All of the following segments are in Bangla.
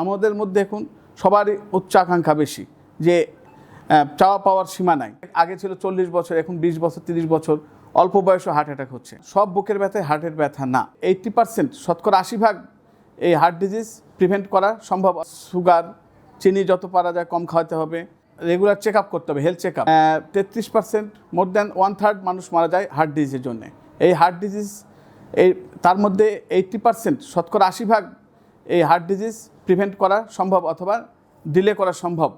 আমাদের মধ্যে এখন সবারই উচ্চ আকাঙ্ক্ষা বেশি যে চাওয়া পাওয়ার সীমা নাই। আগে ছিল চল্লিশ বছর, এখন বিশ বছর, তিরিশ বছর, অল্প বয়সে হার্ট অ্যাটাক হচ্ছে। সব বুকের ব্যথায় হার্টের ব্যথা না। এইটটি পার্সেন্ট শতকরা আশি ভাগ এই হার্ট ডিজিজ প্রিভেন্ট করা সম্ভব। সুগার চিনি যত পারা যায় কম খাওয়াতে হবে। রেগুলার চেক আপ করতে হবে হেলথ চেক আপ তেত্রিশ percent more than one third মানুষ মারা যায় হার্ট ডিজিজের জন্য। এই হার্ট ডিজিজ এই, তার মধ্যে এইটটি পার্সেন্ট শতকরা আশি ভাগ এই হার্ট ডিজিজ প্রিভেন্ট করা সম্ভব অথবা ডিলে করা সম্ভব।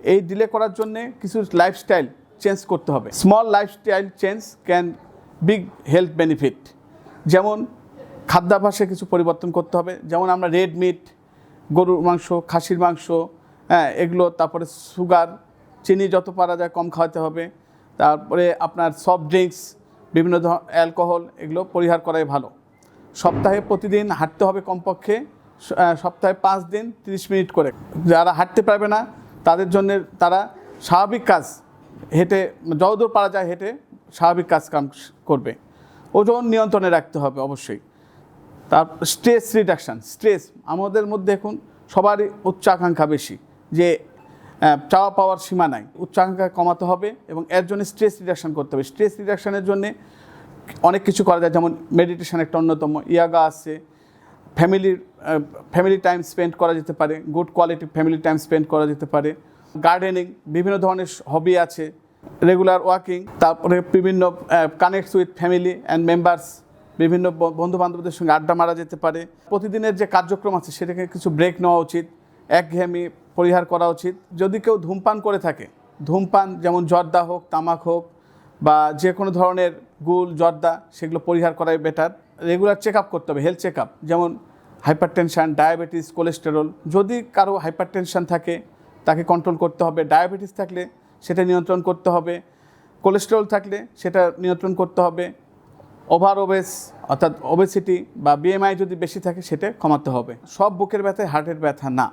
এই ডিলে করার জন্য কিছু লাইফস্টাইল চেঞ্জ করতে হবে। Small lifestyle change can big health benefit যেমন খাদ্যাভ্যাসে কিছু পরিবর্তন করতে হবে। যেমন আমরা রেড মিট গরুর মাংস, খাসির মাংস হ্যাঁ এগুলো, তারপরে সুগার চিনি যত পারা যায় কম খাওয়াতে হবে। তারপরে আপনার সফট ড্রিঙ্কস বিভিন্ন ধর অ্যালকোহল এগুলো পরিহার করাই ভালো। সপ্তাহে প্রতিদিন হাঁটতে হবে কমপক্ষে সপ্তাহে পাঁচ দিন তিরিশ মিনিট করে। যারা হাঁটতে পারবে না, তাদের জন্য তারা স্বাভাবিক কাজ, হেঁটে, যতদূর পারা যায় হেঁটে স্বাভাবিক কাজ কাম করবে। ওজন নিয়ন্ত্রণে রাখতে হবে অবশ্যই। তার স্ট্রেস রিডাকশান স্ট্রেস আমাদের মধ্যে এখন সবারই উচ্চ আকাঙ্ক্ষা বেশি যে চাওয়া পাওয়ার সীমা নাই। উচ্চাকাঙ্ক্ষা কমাতে হবে এবং এর জন্য স্ট্রেস রিডাকশান করতে হবে। স্ট্রেস রিডাকশানের জন্যে অনেক কিছু করা যায়। যেমন মেডিটেশান একটা অন্যতম ইয়াগা আছে ফ্যামিলির ফ্যামিলি টাইম স্পেন্ড করা যেতে পারে, good quality family time spend করা যেতে পারে, গার্ডেনিং, বিভিন্ন ধরনের হবি আছে রেগুলার ওয়াকিং তারপরে বিভিন্ন connects with family and members বিভিন্ন বন্ধু বান্ধবদের সঙ্গে আড্ডা মারা যেতে পারে, প্রতিদিনের যে কার্যক্রম আছে সেটাকে কিছু ব্রেক নেওয়া উচিত, একঘেয়েমি পরিহার করা উচিত, যদি কেউ ধূমপান করে থাকে, ধূমপান যেমন জর্দা হোক, তামাক হোক, বা যে কোনো ধরনের গুল জর্দা, সেগুলো পরিহার করাই বেটার রেগুলার চেক আপ করতে হবে হেলথ চেক আপ যেমন হাইপার টেনশান ডায়াবেটিস কোলেস্টেরল যদি কারও হাইপার টেনশান থাকে, তাকে কন্ট্রোল করতে হবে। ডায়াবেটিস থাকলে সেটা নিয়ন্ত্রণ করতে হবে। কোলেস্টেরল থাকলে সেটা নিয়ন্ত্রণ করতে হবে। ওভার ওবেস অর্থাৎ ওবেসিটি বা বিএমআই যদি বেশি থাকে, সেটা কমাতে হবে। সব বুকের ব্যথায় হার্টের ব্যথা না।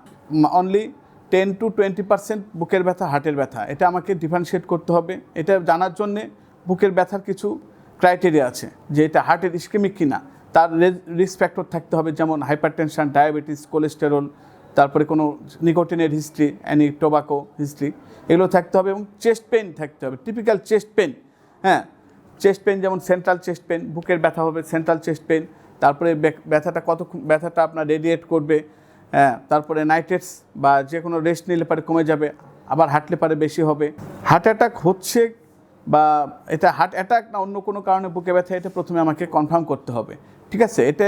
Only ten to twenty percent বুকের ব্যথা হার্টের ব্যথা। এটা আমাকে ডিফারেন্সিয়েট করতে হবে। এটা জানার জন্যে বুকের ব্যথার কিছু ক্রাইটেরিয়া আছে যে এটা হার্টের ইস্কেমিক কিনা। তার রিস্ক ফ্যাক্টর থাকতে হবে, যেমন হাইপার টেনশন ডায়াবেটিস কোলেস্টেরল তারপরে কোনো নিকোটিনের হিস্ট্রি অ্যানি টোবাকো হিস্ট্রি এগুলো থাকতে হবে এবং চেস্ট পেন থাকতে হবে টিপিক্যাল চেস্ট পেন হ্যাঁ? চেস্ট পেন যেমন সেন্ট্রাল চেস্ট পেন বুকের ব্যথা হবে সেন্ট্রাল চেস্ট পেন তারপরে ব্যথাটা কত ব্যথাটা আপনার রেডিয়েট করবে হ্যাঁ? তারপরে নাইটেটস বা যে কোনো রেস্ট নিলে পারে কমে যাবে, আবার হাঁটলে পারে বেশি হবে। হার্ট অ্যাটাক হচ্ছে বা এটা হার্ট অ্যাটাক না অন্য কোনো কারণে বুকে ব্যথা, এটা প্রথমে আমাকে কনফার্ম করতে হবে। ঠিক আছে? এটা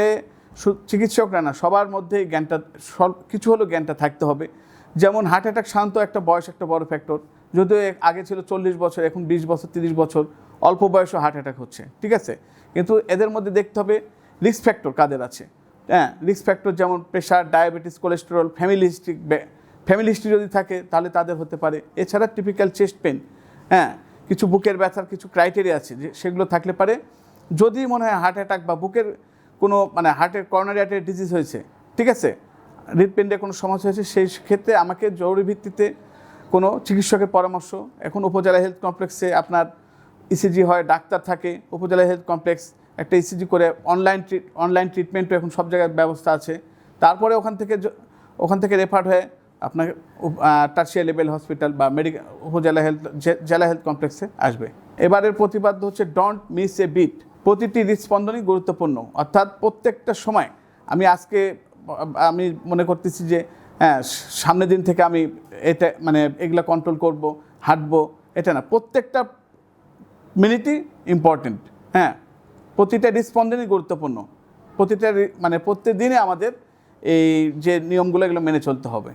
চিকিৎসকরা না, সবার মধ্যে জ্ঞানটা, সব, কিছু হলেও জ্ঞানটা থাকতে হবে। যেমন হার্ট অ্যাটাক শান্ত একটা বয়স, একটা বড় ফ্যাক্টর যদিও আগে ছিল চল্লিশ বছর, এখন বিশ বছর, তিরিশ বছর, অল্প বয়সে হার্ট অ্যাটাক হচ্ছে। ঠিক আছে? কিন্তু এদের মধ্যে দেখতে হবে রিস্ক ফ্যাক্টর কাদের আছে। হ্যাঁ রিস্ক ফ্যাক্টর যেমন pressure diabetes cholesterol family history family history যদি থাকে, তাহলে তাদের হতে পারে। এছাড়া টিপিক্যাল চেস্ট পেন হ্যাঁ কিছু বুকের ব্যথার কিছু ক্রাইটেরিয়া আছে যে সেগুলো থাকলে পারে। যদি মনে হয় হার্ট অ্যাটাক বা বুকের কোনো মানে হার্টের করোনারি আর্টারি ডিজিজ হয়েছে, ঠিক আছে? হৃদপিণ্ডে কোনো সমস্যা হয়েছে, সেই ক্ষেত্রে আমাকে জরুরি ভিত্তিতে কোনো চিকিৎসকের পরামর্শ। এখন উপজেলা হেলথ কমপ্লেক্সে আপনার ইসিজি হয়, ডাক্তার থাকে, উপজেলা হেলথ কমপ্লেক্স একটা ইসিজি করে অনলাইন অনলাইন ট্রিটমেন্টও এখন সব জায়গায় ব্যবস্থা আছে। তারপরে ওখান থেকে ওখান থেকে রেফার হয়ে আপনার টার্সিয়া লেভেল হসপিটাল বা মেডিকেল উপজেলা হেলথ জেলা হেলথ কমপ্লেক্সে আসবে। এবারের প্রতিপাদ্য হচ্ছে ডন্ট মিস এ বিট প্রতিটি হৃদস্পন্দনই গুরুত্বপূর্ণ। অর্থাৎ প্রত্যেকটা সময় আমি আজকে, আমি মনে করতেছি যে হ্যাঁ সামনের দিন থেকে আমি এটা মানে এগুলো কন্ট্রোল করব, হাঁটবো, এটা না। প্রত্যেকটা মিনিটই ইম্পর্টেন্ট হ্যাঁ প্রতিটা হৃদস্পন্দনই গুরুত্বপূর্ণ। প্রতিটা মানে প্রত্যেক দিনে আমাদের এই যে নিয়মগুলো এগুলো মেনে চলতে হবে।